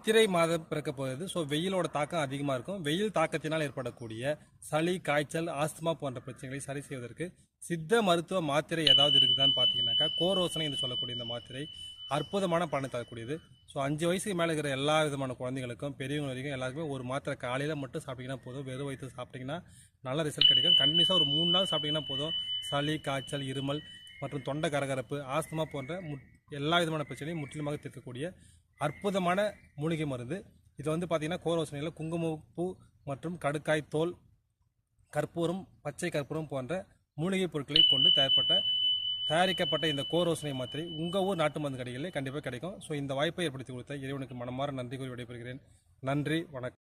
சித்திரை மாதம் பிறக்க போகுது. ஸோ வெயிலோட தாக்கம் அதிகமாக இருக்கும். வெயில் தாக்கத்தினால் ஏற்படக்கூடிய சளி காய்ச்சல் ஆஸ்துமா போன்ற பிரச்சனைகளை சரி செய்வதற்கு சித்த மருத்துவ மாத்திரை ஏதாவது இருக்குதான்னு பார்த்தீங்கன்னாக்கா கோரோசனை என்று சொல்லக்கூடிய இந்த மாத்திரை அற்புதமான பலனை தரக்கூடியது. ஸோ அஞ்சு வயசுக்கு மேலே இருக்கிற எல்லா விதமான குழந்தைகளுக்கும் பெரியவங்க வரைக்கும் எல்லாருக்குமே ஒரு மாத்திரை காலையில் மட்டும் சாப்பிட்டிங்கன்னா போதும். வெறும் வயிற்று சாப்பிட்டீங்கன்னா நல்ல ரிசல்ட் கிடைக்கும். கண்டினியூஸாக ஒரு மூணு நாள் சாப்பிட்டீங்கன்னா போதும். சளி காய்ச்சல் இருமல் மற்றும் தொண்டை கரகரப்பு ஆஸ்துமா போன்ற முட் எல்லா விதமான பிரச்சனையும் முற்றிலுமாக தீர்க்கக்கூடிய அற்புதமான மூலிகை மருந்து. இது வந்து பார்த்திங்கன்னா கோரோசனையில் குங்குமப்பூ மற்றும் கடுக்காய் தோல் கற்பூரம் பச்சை கற்பூரம் போன்ற மூலிகைப் பொருட்களை கொண்டு தயார்பட்ட தயாரிக்கப்பட்ட இந்த கோரோசனை மாத்திரை உங்கள் ஊர் நாட்டு மருந்து கடைகளில் கண்டிப்பாக கிடைக்கும். ஸோ இந்த வாய்ப்பை ஏற்படுத்தி கொடுத்த இறைவனுக்கு மனமாற நன்றி கூறி விடைபெறுகிறேன். நன்றி வணக்கம்.